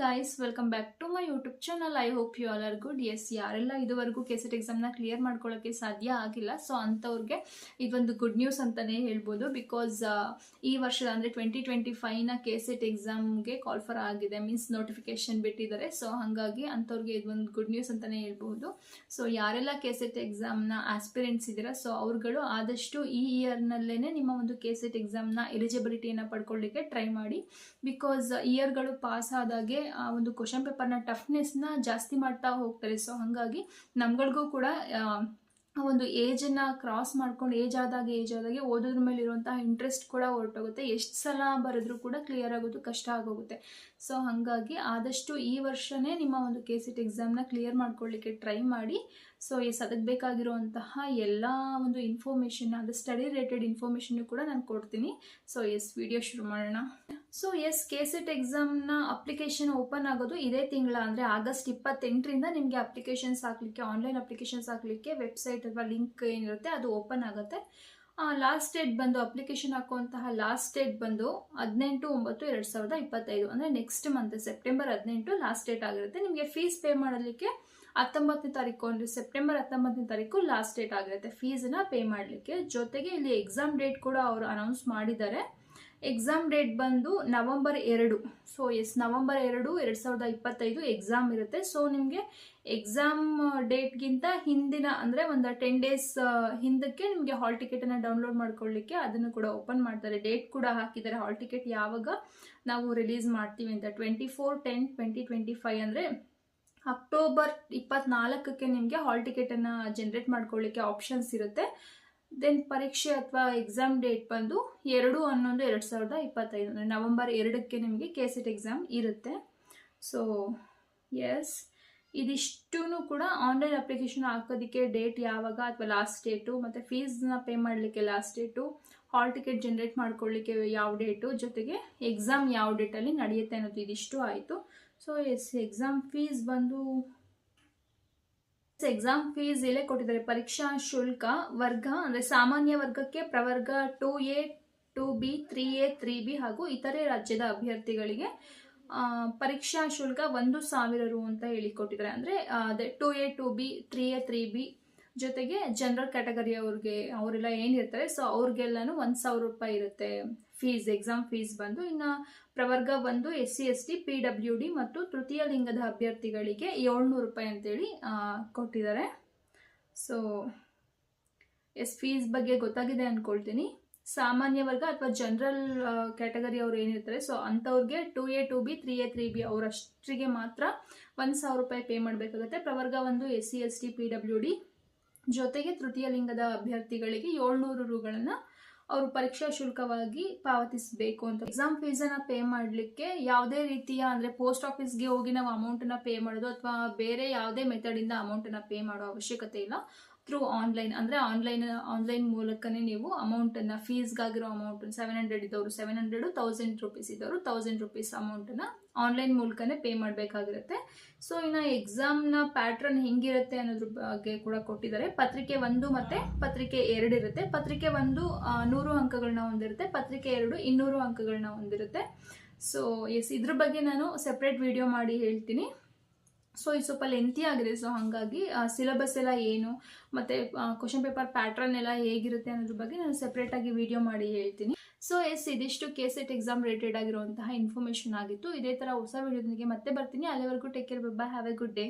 Guys welcome back to my YouTube channel I hope you all are good yes ಯಾರೆಲ್ಲ ಇದುವರೆಗೂ KSET ಎಕ್ಸಾಮ್ನ clear ಮಾಡ್ಕೊಳ್ಳೋಕ್ಕೆ ಸಾಧ್ಯ ಆಗಿಲ್ಲ so ಅಂಥವ್ರಿಗೆ ಇದೊಂದು ಗುಡ್ ನ್ಯೂಸ್ ಅಂತಲೇ ಹೇಳ್ಬೋದು. ಬಿಕಾಸ್ ಈ ವರ್ಷದ ಅಂದರೆ ಟ್ವೆಂಟಿ ಟ್ವೆಂಟಿ ಫೈವ್ನ ಕೆಸೆಟ್ ಎಕ್ಸಾಮ್ಗೆ ಕಾಲ್ಫರ್ ಆಗಿದೆ ಮೀನ್ಸ್ ನೋಟಿಫಿಕೇಶನ್ ಬಿಟ್ಟಿದ್ದಾರೆ. ಸೊ ಹಾಗಾಗಿ ಅಂಥವ್ರಿಗೆ ಇದೊಂದು ಗುಡ್ ನ್ಯೂಸ್ ಅಂತಲೇ ಹೇಳ್ಬೋದು. ಸೊ ಯಾರೆಲ್ಲ ಕೆಸೆಟ್ ಎಕ್ಸಾಮ್ನ ಆಸ್ಪಿರೆಂಟ್ಸ್ ಇದ್ದೀರಾ ಸೊ ಅವ್ರುಗಳು ಆದಷ್ಟು ಈ ಇಯರ್ನಲ್ಲೇ ನಿಮ್ಮ ಒಂದು ಕೆಸೆಟ್ ಎಕ್ಸಾಮ್ನ ಎಲಿಜಿಬಿಲಿಟಿಯನ್ನು ಪಡ್ಕೊಳ್ಳಿಕ್ಕೆ ಟ್ರೈ ಮಾಡಿ. ಬಿಕಾಸ್ ಇಯರ್ಗಳು ಪಾಸ್ ಆದಾಗೆ ಆ ಒಂದು ಕ್ವಶನ್ ಪೇಪರ್ನ ಟಫ್ನೆಸ್ನ ಜಾಸ್ತಿ ಮಾಡ್ತಾ ಹೋಗ್ತಾರೆ. ಸೊ ಹಾಗಾಗಿ ನಮ್ಗಳಿಗೂ ಕೂಡ ಆ, ಒಂದು ಏಜನ್ನು ಕ್ರಾಸ್ ಮಾಡ್ಕೊಂಡು ಏಜ್ ಆದಾಗ ಏಜ್ ಆದಾಗೆ ಓದೋದ್ರ ಮೇಲೆ ಇರುವಂತಹ ಇಂಟ್ರೆಸ್ಟ್ ಕೂಡ ಹೊರಟೋಗುತ್ತೆ. ಎಷ್ಟು ಸಲ ಬರೆದ್ರೂ ಕೂಡ ಕ್ಲಿಯರ್ ಆಗೋದು ಕಷ್ಟ ಆಗೋಗುತ್ತೆ. ಸೊ ಹಾಗಾಗಿ ಆದಷ್ಟು ಈ ವರ್ಷನೇ ನಿಮ್ಮ ಒಂದು ಕೆ ಸಿ ಟಿ ಎಕ್ಸಾಮ್ನ ಕ್ಲಿಯರ್ ಮಾಡ್ಕೊಳ್ಳಿಕ್ಕೆ ಟ್ರೈ ಮಾಡಿ. ಸೊ ಎಸ್ ಅದಕ್ಕೆ ಬೇಕಾಗಿರುವಂತಹ ಎಲ್ಲ ಒಂದು ಇನ್ಫಾರ್ಮೇಷನ್ ಅದು ಸ್ಟಡಿ ರಿಲೇಟೆಡ್ ಇನ್ಫಾರ್ಮೇಷನ್ನು ಕೂಡ ನಾನು ಕೊಡ್ತೀನಿ. ಸೊ ಎಸ್ ವಿಡಿಯೋ ಶುರು ಮಾಡೋಣ. ಸೊ ಎಸ್ ಕೆ ಸೆಟ್ ಎಕ್ಸಾಮ್ನ ಅಪ್ಲಿಕೇಶನ್ ಓಪನ್ ಆಗೋದು ಇದೇ ತಿಂಗಳ. ಅಂದರೆ ಆಗಸ್ಟ್ ಇಪ್ಪತ್ತೆಂಟರಿಂದ ನಿಮಗೆ ಅಪ್ಲಿಕೇಶನ್ಸ್ ಹಾಕ್ಲಿಕ್ಕೆ ಆನ್ಲೈನ್ ಅಪ್ಲಿಕೇಶನ್ಸ್ ಹಾಕ್ಲಿಕ್ಕೆ ವೆಬ್ಸೈಟ್ ಅಥವಾ ಲಿಂಕ್ ಏನಿರುತ್ತೆ ಅದು ಓಪನ್ ಆಗುತ್ತೆ. ಲಾಸ್ಟ್ ಡೇಟ್ ಬಂದು ಅಪ್ಲಿಕೇಶನ್ ಹಾಕುವಂತಹ ಲಾಸ್ಟ್ ಡೇಟ್ ಬಂದು ಹದಿನೆಂಟು ಒಂಬತ್ತು ಎರಡು ಸಾವಿರದ ಇಪ್ಪತ್ತೈದು. ಅಂದರೆ ನೆಕ್ಸ್ಟ್ ಮಂತ್ ಸೆಪ್ಟೆಂಬರ್ ಹದಿನೆಂಟು ಲಾಸ್ಟ್ ಡೇಟ್ ಆಗಿರುತ್ತೆ. ನಿಮಗೆ ಫೀಸ್ ಪೇ ಮಾಡಲಿಕ್ಕೆ ಹತ್ತೊಂಬತ್ತನೇ ತಾರೀಕು ಅಂದರೆ ಸೆಪ್ಟೆಂಬರ್ ಹತ್ತೊಂಬತ್ತನೇ ತಾರೀಕು ಲಾಸ್ಟ್ ಡೇಟ್ ಆಗಿರುತ್ತೆ. ಫೀಸನ್ನ ಪೇ ಮಾಡಲಿಕ್ಕೆ. ಜೊತೆಗೆ ಇಲ್ಲಿ ಎಕ್ಸಾಮ್ ಡೇಟ್ ಕೂಡ ಅವರು ಅನೌನ್ಸ್ ಮಾಡಿದ್ದಾರೆ. ಎಕ್ಸಾಮ್ ಡೇಟ್ ಬಂದು ನವಂಬರ್ ಎರಡು. ಸೊ ಎಸ್ ನವಂಬರ್ ಎರಡು ಎರಡು ಸಾವಿರದ ಇಪ್ಪತ್ತೈದು ಎಕ್ಸಾಮ್ ಇರುತ್ತೆ. ಸೊ ನಿಮಗೆ ಎಕ್ಸಾಮ್ ಡೇಟ್ಗಿಂತ ಹಿಂದಿನ ಅಂದರೆ ಒಂದು ಟೆನ್ ಡೇಸ್ ಹಿಂದಕ್ಕೆ ನಿಮಗೆ ಹಾಲ್ ಟಿಕೆಟನ್ನು ಡೌನ್ಲೋಡ್ ಮಾಡ್ಕೊಳ್ಳಿಕ್ಕೆ ಅದನ್ನು ಕೂಡ ಓಪನ್ ಮಾಡ್ತಾರೆ. ಡೇಟ್ ಕೂಡ ಹಾಕಿದ್ದಾರೆ. ಹಾಲ್ ಟಿಕೆಟ್ ಯಾವಾಗ ನಾವು ರಿಲೀಸ್ ಮಾಡ್ತೀವಿ ಅಂತ twenty four ten twenty twenty five ಅಂದರೆ ಅಕ್ಟೋಬರ್ ಇಪ್ಪತ್ನಾಲ್ಕಕ್ಕೆ ನಿಮಗೆ ಹಾಲ್ ಟಿಕೆಟನ್ನು ಜನ್ರೇಟ್ ಮಾಡ್ಕೊಳ್ಳಿಕ್ಕೆ ಆಪ್ಷನ್ಸ್ ಇರುತ್ತೆ. ದೆನ್ ಪರೀಕ್ಷೆ ಅಥವಾ ಎಕ್ಸಾಮ್ ಡೇಟ್ ಬಂದು ಎರಡು ಹನ್ನೊಂದು ಎರಡು ಸಾವಿರದ ಇಪ್ಪತ್ತೈದು, ಅಂದರೆ ನವಂಬರ್ ಎರಡಕ್ಕೆ ನಿಮಗೆ ಕೆ ಸೆಟ್ ಎಕ್ಸಾಮ್ ಇರುತ್ತೆ. ಸೊ ಎಸ್ ಇದಿಷ್ಟೂ ಕೂಡ ಆನ್ಲೈನ್ ಅಪ್ಲಿಕೇಶನ್ ಹಾಕೋದಕ್ಕೆ ಡೇಟ್ ಯಾವಾಗ ಅಥವಾ ಲಾಸ್ಟ್ ಡೇಟು ಮತ್ತು ಫೀಸ್ನ ಪೇ ಮಾಡಲಿಕ್ಕೆ last date hall ticket generate ಮಾಡ್ಕೊಳ್ಳಿಕ್ಕೆ ಯಾವ ಡೇಟು ಜೊತೆಗೆ ಎಕ್ಸಾಮ್ ಯಾವ ಡೇಟಲ್ಲಿ ನಡೆಯುತ್ತೆ ಅನ್ನೋದು ಇದಿಷ್ಟು ಆಯಿತು. ಸೊ ಎಸ್ ಎಕ್ಸಾಮ್ ಫೀಸ್ ಬಂದು ಎಕ್ಸಾಮ್ ಫೀಸ್ ಇಲ್ಲೇ ಕೊಟ್ಟಿದ್ದಾರೆ. ಪರೀಕ್ಷಾ ಶುಲ್ಕ ವರ್ಗ ಅಂದರೆ ಸಾಮಾನ್ಯ ವರ್ಗಕ್ಕೆ ಪ್ರವರ್ಗ two A two B three A three B ಹಾಗೂ ಇತರೆ ರಾಜ್ಯದ ಅಭ್ಯರ್ಥಿಗಳಿಗೆ ಪರೀಕ್ಷಾ ಶುಲ್ಕ ಒಂದು ಸಾವಿರ ರು ಅಂತ ಹೇಳಿ ಕೊಟ್ಟಿದ್ದಾರೆ ಅಂದರೆ ಅದೇ two A two B three A three B ಜೊತೆಗೆ ಜನರಲ್ ಕ್ಯಾಟಗರಿ ಅವ್ರಿಗೆ, ಅವರೆಲ್ಲ ಏನಿರ್ತಾರೆ ಸೊ ಅವ್ರಿಗೆಲ್ಲನೂ ಒಂದು ಸಾವಿರ ರೂಪಾಯಿ ಇರುತ್ತೆ ಫೀಸ್ ಎಕ್ಸಾಮ್ ಫೀಸ್ ಬಂದು. ಇನ್ನು ಪ್ರವರ್ಗ ಬಂದು S C S T P W D ಮತ್ತು ತೃತೀಯ ಲಿಂಗದ ಅಭ್ಯರ್ಥಿಗಳಿಗೆ ಏಳ್ನೂರು ರೂಪಾಯಿ ಅಂತೇಳಿ ಕೊಟ್ಟಿದ್ದಾರೆ. ಸೊ ಎಸ್ ಫೀಸ್ ಬಗ್ಗೆ ಗೊತ್ತಾಗಿದೆ ಅಂದ್ಕೊಳ್ತೀನಿ ಸಾಮಾನ್ಯ ವರ್ಗ ಅಥವಾ ಜನರಲ್ ಕ್ಯಾಟಗರಿ ಅವ್ರು ಏನಿರ್ತಾರೆ ಸೊ ಅಂಥವ್ರಿಗೆ two A two B three A three B ಅವರಷ್ಟರಿಗೆ ಮಾತ್ರ ಒಂದು ಸಾವಿರ ರೂಪಾಯಿ ಪೇ ಮಾಡಬೇಕಾಗುತ್ತೆ. ಪ್ರವರ್ಗ ಒಂದು S C S T P W D ಜೊತೆಗೆ ತೃತೀಯ ಲಿಂಗದ ಅಭ್ಯರ್ಥಿಗಳಿಗೆ ಏಳ್ನೂರು ರುಗಳನ್ನು ಅವರು ಪರೀಕ್ಷಾ ಶುಲ್ಕವಾಗಿ ಪಾವತಿಸಬೇಕು ಅಂತ. ಎಕ್ಸಾಮ್ ಫೀಸನ್ನು ಪೇ ಮಾಡಲಿಕ್ಕೆ ಯಾವುದೇ ರೀತಿಯ ಅಂದರೆ ಪೋಸ್ಟ್ ಆಫೀಸ್ಗೆ ಹೋಗಿ ನಾವು ಅಮೌಂಟನ್ನು ಪೇ ಮಾಡೋದು ಅಥವಾ ಬೇರೆ ಯಾವುದೇ ಮೆಥಡಿಂದ ಅಮೌಂಟನ್ನು ಪೇ ಮಾಡೋ ಅವಶ್ಯಕತೆ ಇಲ್ಲ. ಥ್ರೂ ಆನ್ಲೈನ್ ಅಂದರೆ ಆನ್ಲೈನ್ ಆನ್ಲೈನ್ ಮೂಲಕನೇ ನೀವು ಅಮೌಂಟನ್ನು ಫೀಸ್ಗಾಗಿರೋ ಅಮೌಂಟ್ ಸೆವೆನ್ ಹಂಡ್ರೆಡ್ ಇದ್ದವರು ಸೆವೆನ್ ಹಂಡ್ರೆಡು ತೌಸಂಡ್ ರುಪೀಸ್ ಇದ್ದವರು ತೌಸಂಡ್ ರುಪೀಸ್ ಅಮೌಂಟನ್ನು ಆನ್ಲೈನ್ ಮೂಲಕನೇ ಪೇ ಮಾಡಬೇಕಾಗಿರುತ್ತೆ. ಸೊ ಇನ್ನು ಎಕ್ಸಾಮ್ನ ಪ್ಯಾಟ್ರನ್ ಹೆಂಗಿರುತ್ತೆ ಅನ್ನೋದ್ರ ಬಗ್ಗೆ ಕೂಡ ಕೊಟ್ಟಿದ್ದಾರೆ. ಪತ್ರಿಕೆ ಒಂದು ಮತ್ತು ಪತ್ರಿಕೆ ಎರಡು ಇರುತ್ತೆ. ಪತ್ರಿಕೆ ಒಂದು ನೂರು ಅಂಕಗಳನ್ನ ಹೊಂದಿರುತ್ತೆ. ಪತ್ರಿಕೆ ಎರಡು ಇನ್ನೂರು ಅಂಕಗಳನ್ನ ಹೊಂದಿರುತ್ತೆ. ಸೊ ಎಸ್ ಇದ್ರ ಬಗ್ಗೆ ನಾನು ಸೆಪ್ರೇಟ್ ವಿಡಿಯೋ ಮಾಡಿ ಹೇಳ್ತೀನಿ. ಸೊ ಇದು ಸ್ವಲ್ಪ ಲೆಂತಿ ಆಗಿದೆ. ಸೊ ಹಾಗಾಗಿ ಸಿಲೆಬಸ್ ಎಲ್ಲ ಏನು, ಮತ್ತು ಕ್ವಶನ್ ಪೇಪರ್ ಪ್ಯಾಟ್ರನ್ ಎಲ್ಲ ಹೇಗಿರುತ್ತೆ ಅನ್ನೋದ್ರ ಬಗ್ಗೆ ನಾನು ಸೆಪ್ರೇಟಾಗಿ ವಿಡಿಯೋ ಮಾಡಿ ಹೇಳ್ತೀನಿ. ಸೊ ಎಸ್ ಇದಿಷ್ಟು ಕೆ ಸೆಟ್ ಎಕ್ಸಾಮ್ ರಿಲೇಟೆಡ್ ಆಗಿರುವಂತಹ ಇನ್ಫಾರ್ಮೇಷನ್ ಆಗಿತ್ತು. ಇದೇ ಥರ ಹೊಸ ವಿಡಿಯೋದೊಂದಿಗೆ ಮತ್ತೆ ಬರ್ತೀನಿ. ಅಲ್ಲಿವರೆಗೂ take care bye have a good day